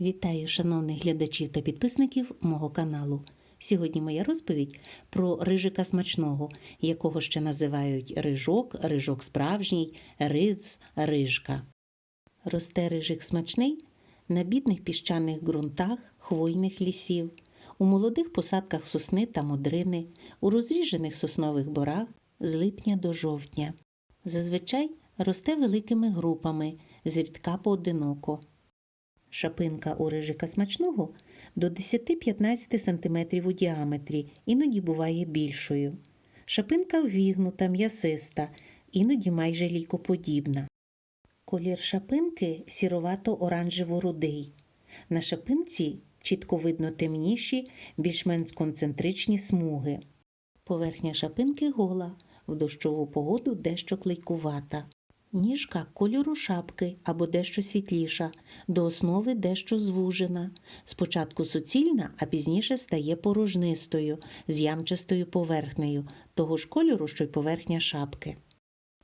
Вітаю шановних глядачів та підписників мого каналу. Сьогодні моя розповідь про рижика смачного, якого ще називають рижок, рижок справжній, риз, рижка. Росте рижик смачний на бідних піщаних ґрунтах хвойних лісів, у молодих посадках сосни та модрини, у розріжених соснових борах з липня до жовтня. Зазвичай росте великими групами, зрідка поодиноко. Шапинка у рижика смачного до 10-15 см у діаметрі, іноді буває більшою. Шапинка ввігнута, м'ясиста, іноді майже лікоподібна. Колір шапинки сіровато-оранжево-рудий. На шапинці чітко видно темніші, більш-менш концентричні смуги. Поверхня шапинки гола, в дощову погоду дещо клейкувата. Ніжка кольору шапки або дещо світліша, до основи дещо звужена. Спочатку суцільна, а пізніше стає порожнистою, з ямчастою поверхнею, того ж кольору, що й поверхня шапки.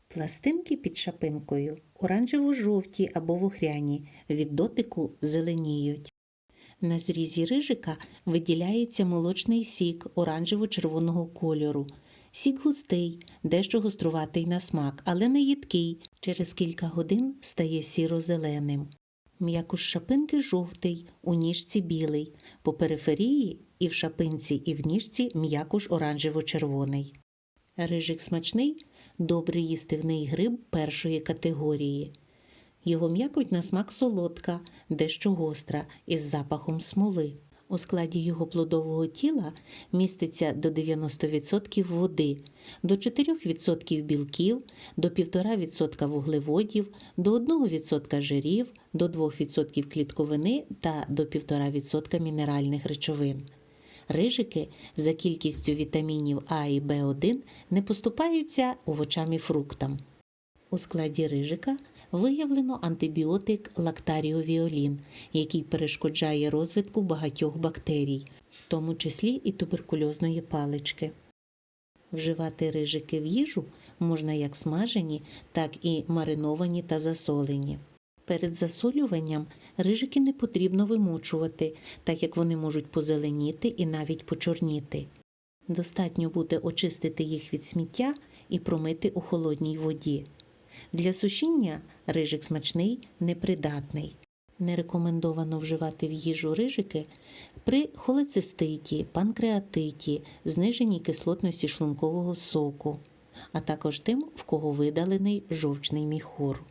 Пластинки під шапинкою оранжево-жовті або вухряні, від дотику зеленіють. На зрізі рижика виділяється молочний сік оранжево-червоного кольору. Сік густий, дещо гоструватий на смак, але не їдкий. Через кілька годин стає сіро-зеленим. М'якуш шапинки жовтий, у ніжці білий, по периферії і в шапинці, і в ніжці м'якуш оранжево-червоний. Рижик смачний, добрий їстивний гриб першої категорії. Його м'якоть на смак солодка, дещо гостра, із запахом смоли. У складі його плодового тіла міститься до 90% води, до 4% білків, до 1,5% вуглеводів, до 1% жирів, до 2% клітковини та до 1,5% мінеральних речовин. Рижики за кількістю вітамінів А і В1 не поступаються овочам і фруктам. У складі рижика виявлено антибіотик лактаріовіолін, який перешкоджає розвитку багатьох бактерій, в тому числі і туберкульозної палички. Вживати рижики в їжу можна як смажені, так і мариновані та засолені. Перед засолюванням рижики не потрібно вимочувати, так як вони можуть позеленіти і навіть почорніти. Достатньо буде очистити їх від сміття і промити у холодній воді. Для сушіння рижик смачний, непридатний. Не рекомендовано вживати в їжу рижики при холециститі, панкреатиті, зниженні кислотності шлункового соку, а також тим, в кого видалений жовчний міхур.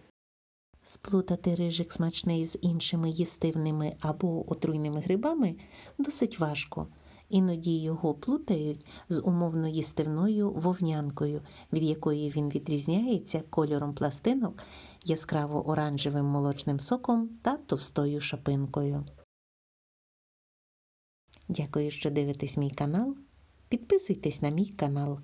Сплутати рижик смачний з іншими їстивними або отруйними грибами досить важко. Іноді його плутають з умовно їстивною вовнянкою, від якої він відрізняється кольором пластинок, яскраво оранжевим молочним соком та товстою шапинкою. Дякую, що дивитесь мій канал. Підписуйтесь на мій канал.